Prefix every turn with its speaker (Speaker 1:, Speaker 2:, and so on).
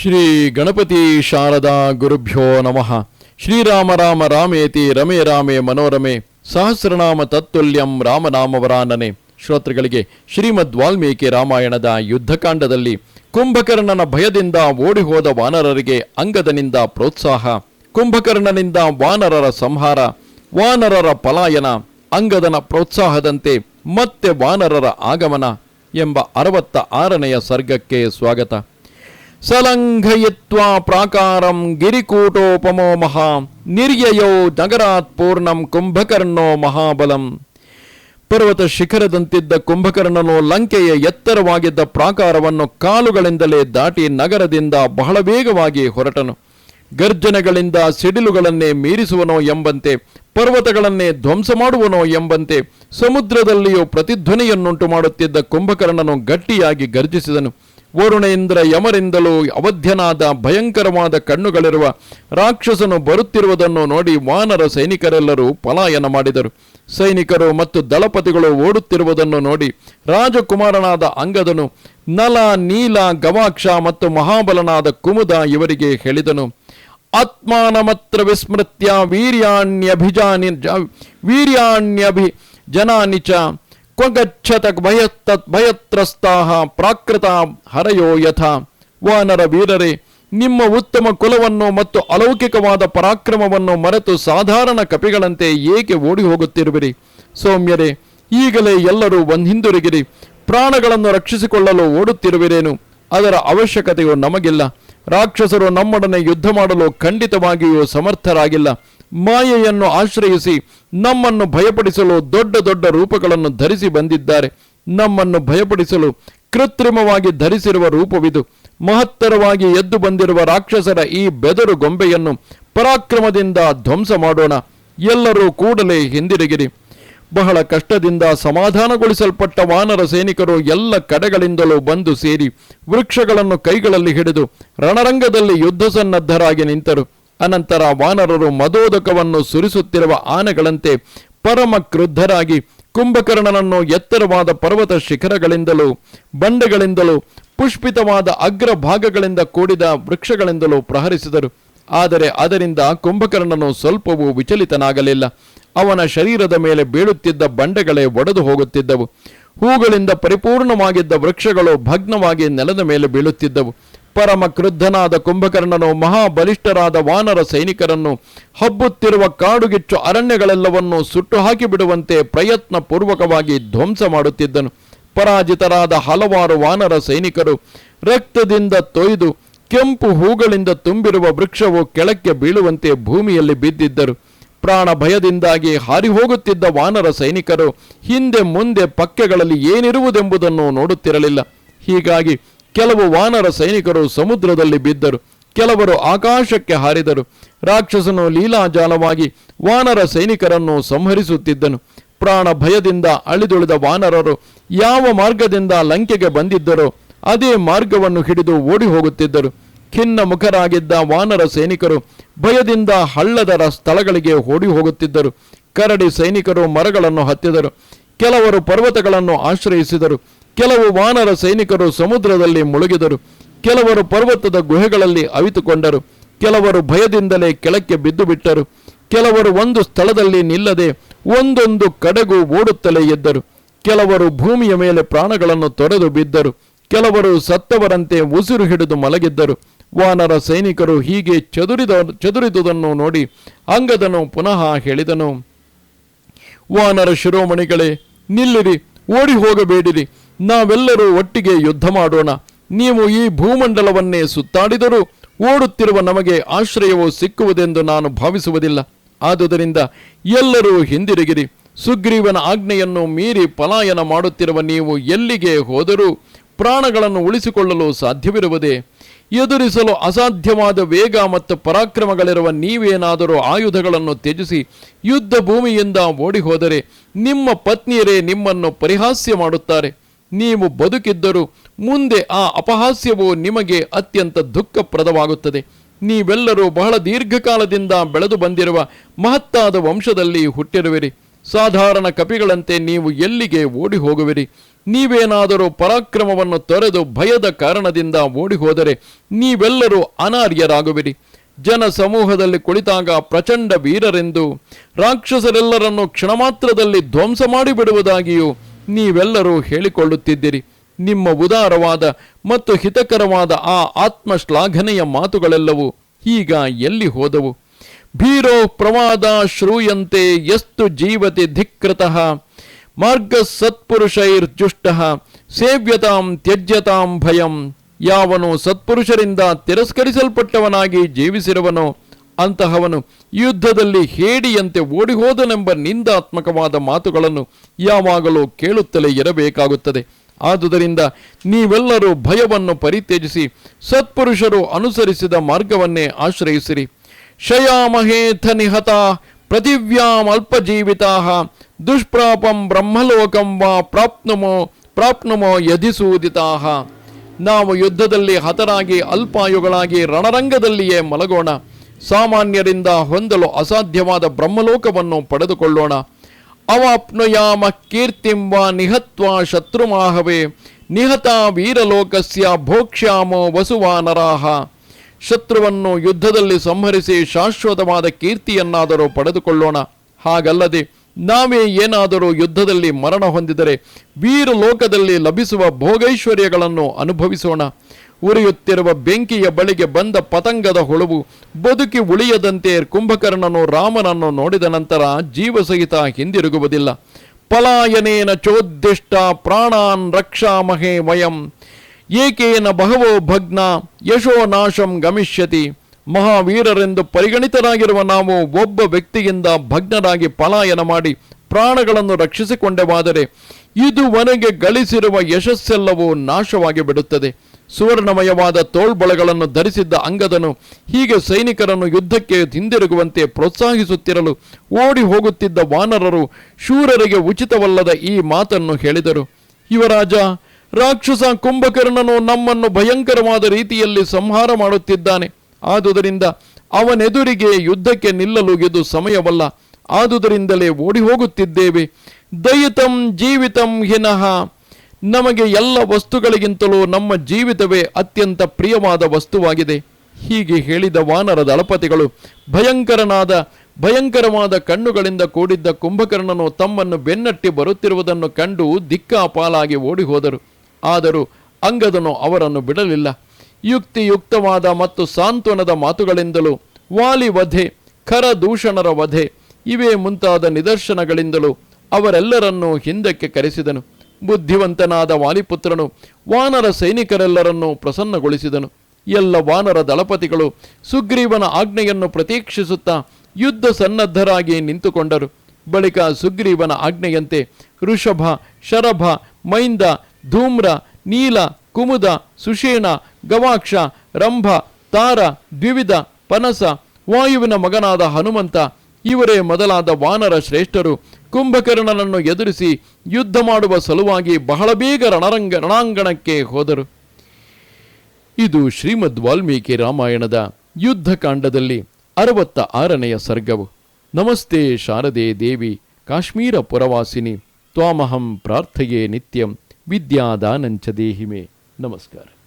Speaker 1: ಶ್ರೀ ಗಣಪತಿ ಶಾರದಾ ಗುರುಭ್ಯೋ ನಮಃ. ಶ್ರೀರಾಮ ರಾಮ ರಾಮೇತಿ ರಮೇ ರಾಮೇ ಮನೋರಮೆ. ಸಹಸ್ರನಾಮ ತತ್ತುಲ್ಯಂ ರಾಮನಾಮವರಾನನೆ. ಶ್ರೋತೃಗಳಿಗೆ ಶ್ರೀಮದ್ ವಾಲ್ಮೀಕಿ ರಾಮಾಯಣದ ಯುದ್ಧಕಾಂಡದಲ್ಲಿ ಕುಂಭಕರ್ಣನ ಭಯದಿಂದ ಓಡಿಹೋದ ವಾನರರಿಗೆ ಅಂಗದನಿಂದ ಪ್ರೋತ್ಸಾಹ, ಕುಂಭಕರ್ಣನಿಂದ ವಾನರರ ಸಂಹಾರ, ವಾನರರ ಪಲಾಯನ, ಅಂಗದನ ಪ್ರೋತ್ಸಾಹದಂತೆ ಮತ್ತೆ ವಾನರರ ಆಗಮನ ಎಂಬ ಅರವತ್ತ ಆರನೆಯ ಸರ್ಗಕ್ಕೆ ಸ್ವಾಗತ. ಸಲಂಘಯಿತ್ವಾ ಪ್ರಾಕಾರಂ ಗಿರಿಕೂಟೋಪಮೋ ಮಹಾ, ನಿರ್ಯಯೋ ನಗರಾತ್ ಪೂರ್ಣಂ ಕುಂಭಕರ್ಣೋ ಮಹಾಬಲಂ. ಪರ್ವತ ಶಿಖರದಂತಿದ್ದ ಕುಂಭಕರ್ಣನು ಲಂಕೆಯ ಎತ್ತರವಾಗಿದ್ದ ಪ್ರಾಕಾರವನ್ನು ಕಾಲುಗಳಿಂದಲೇ ದಾಟಿ ನಗರದಿಂದ ಬಹಳ ವೇಗವಾಗಿ ಹೊರಟನು. ಗರ್ಜನೆಗಳಿಂದ ಸಿಡಿಲುಗಳನ್ನೇ ಮೀರಿಸುವನೋ ಎಂಬಂತೆ, ಪರ್ವತಗಳನ್ನೇ ಧ್ವಂಸ ಮಾಡುವನೋ ಎಂಬಂತೆ, ಸಮುದ್ರದಲ್ಲಿಯೂ ಪ್ರತಿಧ್ವನಿಯನ್ನುಂಟು ಮಾಡುತ್ತಿದ್ದ ಕುಂಭಕರ್ಣನು ಗಟ್ಟಿಯಾಗಿ ಗರ್ಜಿಸಿದನು. ವರುಣೇಂದ್ರ ಯಮರಿಂದಲೂ ಅವಧ್ಯನಾದ ಭಯಂಕರವಾದ ಕಣ್ಣುಗಳಿರುವ ರಾಕ್ಷಸನು ಬರುತ್ತಿರುವುದನ್ನು ನೋಡಿ ವಾನರ ಸೈನಿಕರೆಲ್ಲರೂ ಪಲಾಯನ ಮಾಡಿದರು. ಸೈನಿಕರು ಮತ್ತು ದಳಪತಿಗಳು ಓಡುತ್ತಿರುವುದನ್ನು ನೋಡಿ ರಾಜಕುಮಾರನಾದ ಅಂಗದನು, ನಲ, ನೀಲ, ಗವಾಕ್ಷ ಮತ್ತು ಮಹಾಬಲನಾದ ಕುಮುದ ಇವರಿಗೆ ಹೇಳಿದನು. ಆತ್ಮಾನಮತ್ರ ವಿಸ್ಮೃತ್ಯ ವೀರ್ಯಾಣ್ಯಭಿಜಾನಿ ವೀರ್ಯಾಣ್ಯಭಿ ಜನಾನಿ ಚ ಕ್ವಗಚ್ಚತ ಭಯತ್ತ ಭಯತ್ರಸ್ತಾಹ ಪ್ರಾಕೃತ ಹರಯೋ ಯಥ. ವಾನರ ವೀರರೇ, ನಿಮ್ಮ ಉತ್ತಮ ಕುಲವನ್ನು ಮತ್ತು ಅಲೌಕಿಕವಾದ ಪರಾಕ್ರಮವನ್ನು ಮರೆತು ಸಾಧಾರಣ ಕಪಿಗಳಂತೆ ಏಕೆ ಓಡಿ ಹೋಗುತ್ತಿರುವಿರಿ ಸೌಮ್ಯರೇ, ಈಗಲೇ ಎಲ್ಲರೂ ಒಂದು ಹಿಂದಿರುಗಿರಿ ಪ್ರಾಣಗಳನ್ನು ರಕ್ಷಿಸಿಕೊಳ್ಳಲು ಓಡುತ್ತಿರುವಿರೇನು? ಅದರ ಅವಶ್ಯಕತೆಯು ನಮಗಿಲ್ಲ. ರಾಕ್ಷಸರು ನಮ್ಮೊಡನೆ ಯುದ್ಧ ಮಾಡಲು ಖಂಡಿತವಾಗಿಯೂ ಸಮರ್ಥರಾಗಿಲ್ಲ. ಮಾಯೆಯನ್ನು ಆಶ್ರಯಿಸಿ ನಮ್ಮನ್ನು ಭಯಪಡಿಸಲು ದೊಡ್ಡ ದೊಡ್ಡ ರೂಪಗಳನ್ನು ಧರಿಸಿ ಬಂದಿದ್ದಾರೆ. ನಮ್ಮನ್ನು ಭಯಪಡಿಸಲು ಕೃತ್ರಿಮವಾಗಿ ಧರಿಸಿರುವ ರೂಪವಿದು. ಮಹತ್ತರವಾಗಿ ಎದ್ದು ಬಂದಿರುವ ರಾಕ್ಷಸರ ಈ ಬೆದರು ಗೊಂಬೆಯನ್ನು ಪರಾಕ್ರಮದಿಂದ ಧ್ವಂಸ ಮಾಡೋಣ. ಎಲ್ಲರೂ ಕೂಡಲೇ ಹಿಂದಿರುಗಿರಿ. ಬಹಳ ಕಷ್ಟದಿಂದ ಸಮಾಧಾನಗೊಳಿಸಲ್ಪಟ್ಟ ವಾನರ ಸೈನಿಕರು ಎಲ್ಲ ಕಡೆಗಳಿಂದಲೂ ಬಂದು ಸೇರಿ ವೃಕ್ಷಗಳನ್ನು ಕೈಗಳಲ್ಲಿ ಹಿಡಿದು ರಣರಂಗದಲ್ಲಿ ಯುದ್ಧ ಸನ್ನದ್ಧರಾಗಿ ನಿಂತರು. ಅನಂತರ ವಾನರರು ಮದೋದಕವನ್ನು ಸುರಿಸುತ್ತಿರುವ ಆನೆಗಳಂತೆ ಪರಮ ಕ್ರುದ್ಧರಾಗಿ ಕುಂಭಕರ್ಣನನ್ನು ಎತ್ತರವಾದ ಪರ್ವತ ಶಿಖರಗಳಿಂದಲೂ, ಬಂಡೆಗಳಿಂದಲೂ, ಪುಷ್ಪಿತವಾದ ಅಗ್ರ ಭಾಗಗಳಿಂದ ಕೂಡಿದ ವೃಕ್ಷಗಳಿಂದಲೂ ಪ್ರಹರಿಸಿದರು. ಆದರೆ ಅದರಿಂದ ಕುಂಭಕರ್ಣನು ಸ್ವಲ್ಪವೂ ವಿಚಲಿತನಾಗಲಿಲ್ಲ. ಅವನ ಶರೀರದ ಮೇಲೆ ಬೀಳುತ್ತಿದ್ದ ಬಂಡೆಗಳೇ ಒಡೆದು ಹೋಗುತ್ತಿದ್ದವು. ಹೂಗಳಿಂದ ಪರಿಪೂರ್ಣವಾಗಿದ್ದ ವೃಕ್ಷಗಳು ಭಗ್ನವಾಗಿ ನೆಲದ ಮೇಲೆ ಬೀಳುತ್ತಿದ್ದವು. ಪರಮ ಕ್ರುದ್ಧನಾದ ಕುಂಭಕರ್ಣನು, ಮಹಾಬಲಿಷ್ಠರಾದ ವಾನರ ಸೈನಿಕರನ್ನು ಹಬ್ಬುತ್ತಿರುವ ಕಾಡುಗಿಚ್ಚು ಅರಣ್ಯಗಳೆಲ್ಲವನ್ನೂ ಸುಟ್ಟು ಹಾಕಿಬಿಡುವಂತೆ ಪ್ರಯತ್ನ ಪೂರ್ವಕವಾಗಿ ಧ್ವಂಸ ಮಾಡುತ್ತಿದ್ದನು. ಪರಾಜಿತರಾದ ಹಲವಾರು ವಾನರ ಸೈನಿಕರು ರಕ್ತದಿಂದ ತೊಯ್ದು ಕೆಂಪು ಹೂಗಳಿಂದ ತುಂಬಿರುವ ವೃಕ್ಷವು ಕೆಳಕ್ಕೆ ಬೀಳುವಂತೆ ಭೂಮಿಯಲ್ಲಿ ಬಿದ್ದಿದ್ದರು. ಪ್ರಾಣ ಭಯದಿಂದಾಗಿ ಹಾರಿ ಹೋಗುತ್ತಿದ್ದ ವಾನರ ಸೈನಿಕರು ಹಿಂದೆ ಮುಂದೆ ಪಕ್ಕೆಗಳಲ್ಲಿ ಏನಿರುವುದೆಂಬುದನ್ನು ನೋಡುತ್ತಿರಲಿಲ್ಲ. ಹೀಗಾಗಿ ಕೆಲವು ವಾನರ ಸೈನಿಕರು ಸಮುದ್ರದಲ್ಲಿ ಬಿದ್ದರು. ಕೆಲವರು ಆಕಾಶಕ್ಕೆ ಹಾರಿದರು. ರಾಕ್ಷಸನು ಲೀಲಾಜಾಲವಾಗಿ ವಾನರ ಸೈನಿಕರನ್ನು ಸಂಹರಿಸುತ್ತಿದ್ದನು. ಪ್ರಾಣ ಭಯದಿಂದ ಅಳಿದುಳಿದ ವಾನರರು ಯಾವ ಮಾರ್ಗದಿಂದ ಲಂಕೆಗೆ ಬಂದಿದ್ದರೋ ಅದೇ ಮಾರ್ಗವನ್ನು ಹಿಡಿದು ಓಡಿ ಹೋಗುತ್ತಿದ್ದರು ಖಿನ್ನ ಮುಖರಾಗಿದ್ದ ವಾನರ ಸೈನಿಕರು ಭಯದಿಂದ ಹಳ್ಳದರ ಸ್ಥಳಗಳಿಗೆ ಓಡಿ ಹೋಗುತ್ತಿದ್ದರು ಕರಡಿ ಸೈನಿಕರು ಮರಗಳನ್ನು ಹತ್ತಿದರು. ಕೆಲವರು ಪರ್ವತಗಳನ್ನು ಆಶ್ರಯಿಸಿದರು. ಕೆಲವು ವಾನರ ಸೈನಿಕರು ಸಮುದ್ರದಲ್ಲಿ ಮುಳುಗಿದರು. ಕೆಲವರು ಪರ್ವತದ ಗುಹೆಗಳಲ್ಲಿ ಅವಿತುಕೊಂಡರು. ಕೆಲವರು ಭಯದಿಂದಲೇ ಕೆಳಕ್ಕೆ ಬಿದ್ದು ಬಿಟ್ಟರು ಕೆಲವರು ಒಂದು ಸ್ಥಳದಲ್ಲಿ ನಿಲ್ಲದೆ ಒಂದೊಂದು ಕಡೆಗೂ ಓಡುತ್ತಲೇ ಇದ್ದರು ಕೆಲವರು ಭೂಮಿಯ ಮೇಲೆ ಪ್ರಾಣಗಳನ್ನು ತೊರೆದು ಬಿದ್ದರು. ಕೆಲವರು ಸತ್ತವರಂತೆ ಉಸಿರು ಹಿಡಿದು ಮಲಗಿದ್ದರು. ವಾನರ ಸೈನಿಕರು ಹೀಗೆ ಚದುರಿದ, ಚದುರಿದುದನ್ನು ನೋಡಿ ಅಂಗದನು ಪುನಃ ಹೇಳಿದನು, ವಾನರ ಶಿರೋಮಣಿಗಳೇ, ನಿಲ್ಲಿರಿ, ಓಡಿ ಹೋಗಬೇಡಿರಿ. ನಾವೆಲ್ಲರೂ ಒಟ್ಟಿಗೆ ಯುದ್ಧ ಮಾಡೋಣ. ನೀವು ಈ ಭೂಮಂಡಲವನ್ನೇ ಸುತ್ತಾಡಿದರೂ ಓಡುತ್ತಿರುವ ನಮಗೆ ಆಶ್ರಯವು ಸಿಕ್ಕುವುದೆಂದು ನಾನು ಭಾವಿಸುವುದಿಲ್ಲ. ಆದುದರಿಂದ ಎಲ್ಲರೂ ಹಿಂದಿರುಗಿರಿ. ಸುಗ್ರೀವನ ಆಜ್ಞೆಯನ್ನು ಮೀರಿ ಪಲಾಯನ ಮಾಡುತ್ತಿರುವ ನೀವು ಎಲ್ಲಿಗೆ ಹೋದರೂ ಪ್ರಾಣಗಳನ್ನು ಉಳಿಸಿಕೊಳ್ಳಲು ಸಾಧ್ಯವಿರುವುದೇ. ಎದುರಿಸಲು ಅಸಾಧ್ಯವಾದ ವೇಗ ಮತ್ತು ಪರಾಕ್ರಮಗಳಿರುವ ನೀವೇನಾದರೂ ಆಯುಧಗಳನ್ನು ತ್ಯಜಿಸಿ ಯುದ್ಧ ಭೂಮಿಯಿಂದ ಓಡಿ ಹೋದರೆ ನಿಮ್ಮ ಪತ್ನಿಯರೇ ನಿಮ್ಮನ್ನು ಪರಿಹಾಸ್ಯ ಮಾಡುತ್ತಾರೆ. ನೀವು ಬದುಕಿದ್ದರೂ ಮುಂದೆ ಆ ಅಪಹಾಸ್ಯವು ನಿಮಗೆ ಅತ್ಯಂತ ದುಃಖಪ್ರದವಾಗುತ್ತದೆ. ನೀವೆಲ್ಲರೂ ಬಹಳ ದೀರ್ಘಕಾಲದಿಂದ ಬೆಳೆದು ಬಂದಿರುವ ಮಹತ್ತಾದ ವಂಶದಲ್ಲಿ ಹುಟ್ಟಿರುವಿರಿ. ಸಾಧಾರಣ ಕಪಿಗಳಂತೆ ನೀವು ಎಲ್ಲಿಗೆ ಓಡಿ ಹೋಗುವಿರಿ ನೀವೇನಾದರೂ ಪರಾಕ್ರಮವನ್ನು ತೊರೆದು ಭಯದ ಕಾರಣದಿಂದ ಓಡಿ ಹೋದರೆ ನೀವೆಲ್ಲರೂ ಅನಾರ್ಯರಾಗುವಿರಿ. ಜನ ಸಮೂಹದಲ್ಲಿ ಕುಳಿತಾಗ ಪ್ರಚಂಡ ವೀರರೆಂದು ರಾಕ್ಷಸರೆಲ್ಲರನ್ನು ಕ್ಷಣಮಾತ್ರದಲ್ಲಿ ಧ್ವಂಸ ಮಾಡಿಬಿಡುವುದಾಗಿಯೂ ನೀವೆಲ್ಲರೂ ಹೇಳಿಕೊಳ್ಳುತ್ತಿದ್ದೀರಿ. ನಿಮ್ಮ ಉದಾರವಾದ ಮತ್ತು ಹಿತಕರವಾದ ಆ ಆತ್ಮಶ್ಲಾಘನೆಯ ಮಾತುಗಳೆಲ್ಲವೂ ಈಗ ಎಲ್ಲಿ ಹೋದವು? ಭೀರೋ ಪ್ರವಾದ ಶ್ರೂಯಂತೆ ಎಷ್ಟು ಜೀವತಿ ಧಿಕ್ಕೃತಃ. ಮಾರ್ಗ ಸತ್ಪುರುಷೈರ್ಜುಷ್ಟ. ಸೇವ್ಯತಾಂ ತ್ಯಜ್ಯತಾಂ ಭಯಂ. ಯಾವನು ಸತ್ಪುರುಷರಿಂದ ತಿರಸ್ಕರಿಸಲ್ಪಟ್ಟವನಾಗಿ ಜೀವಿಸಿರುವನೋ ಅಂತಹವನು ಯುದ್ಧದಲ್ಲಿ ಹೇಡಿಯಂತೆ ಓಡಿಹೋದನೆಂಬ ನಿಂದಾತ್ಮಕವಾದ ಮಾತುಗಳನ್ನು ಯಾವಾಗಲೂ ಕೇಳುತ್ತಲೇ ಇರಬೇಕಾಗುತ್ತದೆ. ಆದುದರಿಂದ ನೀವೆಲ್ಲರೂ ಭಯವನ್ನು ಪರಿತ್ಯಜಿಸಿ ಸತ್ಪುರುಷರು ಅನುಸರಿಸಿದ ಮಾರ್ಗವನ್ನೇ ಆಶ್ರಯಿಸಿರಿ. ಶಯಾಮಹೇಥ ನಿಹತ ಪೃಥಿವ್ಯಾಂ ಅಲ್ಪಜೀವಿತಾಹ ದುಷ್ಪ್ರಾಪಂ ಬ್ರಹ್ಮಲೋಕಂ ವಾ ಪ್ರಾಪ್ನುಮೋ ಪ್ರಾಪ್ನುಮೋ ಯಧಿಸೂದಿತಾ. ನಾವು ಯುದ್ಧದಲ್ಲಿ ಹತರಾಗಿ ಅಲ್ಪಾಯುಗಳಾಗಿ ರಣರಂಗದಲ್ಲಿಯೇ ಮಲಗೋಣ. ಸಾಮಾನ್ಯರಿಂದ ಹೊಂದಲು ಅಸಾಧ್ಯವಾದ ಬ್ರಹ್ಮಲೋಕವನ್ನು ಪಡೆದುಕೊಳ್ಳೋಣ. ಅವಾಪ್ನುಯಾಮ ಕೀರ್ತಿಂಬ ನಿಹತ್ವ ಶತ್ರುಮಾಹವೇ, ನಿಹತ ವೀರಲೋಕಸ್ಯ ಭೋಕ್ಷ್ಯಾಮೋ ವಸುವಾನರಾಹ. ಶತ್ರುವನ್ನು ಯುದ್ಧದಲ್ಲಿ ಸಂಹರಿಸಿ ಶಾಶ್ವತವಾದ ಕೀರ್ತಿಯನ್ನಾದರೂ ಪಡೆದುಕೊಳ್ಳೋಣ. ಹಾಗಲ್ಲದೆ, ನಾವೇ ಏನಾದರೂ ಯುದ್ಧದಲ್ಲಿ ಮರಣ ಹೊಂದಿದರೆ, ವೀರಲೋಕದಲ್ಲಿ ಲಭಿಸುವ ಭೋಗೈಶ್ವರ್ಯಗಳನ್ನು ಅನುಭವಿಸೋಣ. ಉರಿಯುತ್ತಿರುವ ಬೆಂಕಿಯ ಬಳಿಗೆ ಬಂದ ಪತಂಗದ ಹುಳುವು ಬದುಕಿ ಉಳಿಯದಂತೆ ಕುಂಭಕರ್ಣನು ರಾಮನನ್ನು ನೋಡಿದ ನಂತರ ಜೀವಸಹಿತ ಹಿಂದಿರುಗುವುದಿಲ್ಲ. ಪಲಾಯನೇನ ಚೋದ್ದಿಷ್ಟ ಪ್ರಾಣಾನ್ ರಕ್ಷಾಮಹೇ ವಯಂ. ಏಕೇನ ಬಹವೋ ಭಗ್ನ ಯಶೋ ನಾಶಂ ಗಮಿಷ್ಯತಿ. ಮಹಾವೀರರೆಂದು ಪರಿಗಣಿತರಾಗಿರುವ ನಾವು ಒಬ್ಬ ವ್ಯಕ್ತಿಯಿಂದ ಭಗ್ನರಾಗಿ ಪಲಾಯನ ಮಾಡಿ ಪ್ರಾಣಗಳನ್ನು ರಕ್ಷಿಸಿಕೊಂಡೆವಾದರೆ ಇದುವರೆಗೆ ಗಳಿಸಿರುವ ಯಶಸ್ಸೆಲ್ಲವೂ ನಾಶವಾಗಿ ಬಿಡುತ್ತದೆ ಸುವರ್ಣಮಯವಾದ ತೋಳ್ಬಳಗಳನ್ನು ಧರಿಸಿದ್ದ ಅಂಗದನು ಹೀಗೆ ಸೈನಿಕರನ್ನು ಯುದ್ಧಕ್ಕೆ ಹಿಂದಿರುಗುವಂತೆ ಪ್ರೋತ್ಸಾಹಿಸುತ್ತಿರಲು ಓಡಿ ಹೋಗುತ್ತಿದ್ದ ವಾನರರು ಶೂರರಿಗೆ ಉಚಿತವಲ್ಲದ ಈ ಮಾತನ್ನು ಹೇಳಿದರು. ಯುವರಾಜ, ರಾಕ್ಷಸ ಕುಂಭಕರ್ಣನು ನಮ್ಮನ್ನು ಭಯಂಕರವಾದ ರೀತಿಯಲ್ಲಿ ಸಂಹಾರ ಮಾಡುತ್ತಿದ್ದಾನೆ. ಆದುದರಿಂದ ಅವನೆದುರಿಗೆ ಯುದ್ಧಕ್ಕೆ ನಿಲ್ಲಲು ಇದು ಸಮಯವಲ್ಲ. ಆದುದರಿಂದಲೇ ಓಡಿ ಹೋಗುತ್ತಿದ್ದೇವೆ ದಯಿತಂ ಜೀವಿತಂ ಹಿನಃ. ನಮಗೆ ಎಲ್ಲ ವಸ್ತುಗಳಿಗಿಂತಲೂ ನಮ್ಮ ಜೀವಿತವೇ ಅತ್ಯಂತ ಪ್ರಿಯವಾದ ವಸ್ತುವಾಗಿದೆ. ಹೀಗೆ ಹೇಳಿದ ವಾನರ ದಳಪತಿಗಳು, ಭಯಂಕರನಾದ, ಭಯಂಕರವಾದ ಕಣ್ಣುಗಳಿಂದ ಕೂಡಿದ್ದ ಕುಂಭಕರ್ಣನು ತಮ್ಮನ್ನು ಬೆನ್ನಟ್ಟಿ ಬರುತ್ತಿರುವುದನ್ನು ಕಂಡು ದಿಕ್ಕಾಪಾಲಾಗಿ ಓಡಿ ಹೋದರು ಆದರೂ ಅಂಗದನು ಅವರನ್ನು ಬಿಡಲಿಲ್ಲ. ಯುಕ್ತಿಯುಕ್ತವಾದ ಮತ್ತು ಸಾಂತ್ವನದ ಮಾತುಗಳಿಂದಲೂ, ವಾಲಿ ವಧೆ ಖರದೂಷಣರ ವಧೆ, ಇವೇ ಮುಂತಾದ ನಿದರ್ಶನಗಳಿಂದಲೂ ಅವರೆಲ್ಲರನ್ನೂ ಹಿಂದಕ್ಕೆ ಕರೆಸಿದನು. ಬುದ್ಧಿವಂತನಾದ ವಾಲಿಪುತ್ರನು ವಾನರ ಸೈನಿಕರೆಲ್ಲರನ್ನೂ ಪ್ರಸನ್ನಗೊಳಿಸಿದನು. ಎಲ್ಲ ವಾನರ ದಳಪತಿಗಳು ಸುಗ್ರೀವನ ಆಜ್ಞೆಯನ್ನು ಪ್ರತೀಕ್ಷಿಸುತ್ತಾ ಯುದ್ಧ ಸನ್ನದ್ಧರಾಗಿ ನಿಂತುಕೊಂಡರು. ಬಳಿಕ ಸುಗ್ರೀವನ ಆಜ್ಞೆಯಂತೆ ಋಷಭ, ಶರಭ, ಮೈಂದ, ಧೂಮ್ರ, ನೀಲ, ಕುಮುದ, ಸುಷೇಣ, ಗವಾಕ್ಷ, ರಂಭ, ತಾರ, ದ್ವಿವಿಧ, ಪನಸ, ವಾಯುವಿನ ಮಗನಾದ ಹನುಮಂತ, ಇವರೇ ಮೊದಲಾದ ವಾನರ ಶ್ರೇಷ್ಠರು ಕುಂಭಕರ್ಣನನ್ನು ಎದುರಿಸಿ ಯುದ್ಧ ಮಾಡುವ ಸಲುವಾಗಿ ಬಹಳ ಬೇಗ ರಣರಂಗ ರಣಾಂಗಣಕ್ಕೆ ಹೋದರು. ಇದು ಶ್ರೀಮದ್ ವಾಲ್ಮೀಕಿ ರಾಮಾಯಣದ ಯುದ್ಧಕಾಂಡದಲ್ಲಿ ಅರವತ್ತ ಆರನೆಯ ಸರ್ಗವು. ನಮಸ್ತೆ ಶಾರದೆ ದೇವಿ, ಕಾಶ್ಮೀರ ಪುರವಾಸಿನಿ, ತ್ವಾಮಹಂ ಪ್ರಾರ್ಥೆಯೇ ನಿತ್ಯಂ, ವಿದ್ಯಾದಾನಂಚ ದೇಹಿಮೆ. ನಮಸ್ಕಾರ.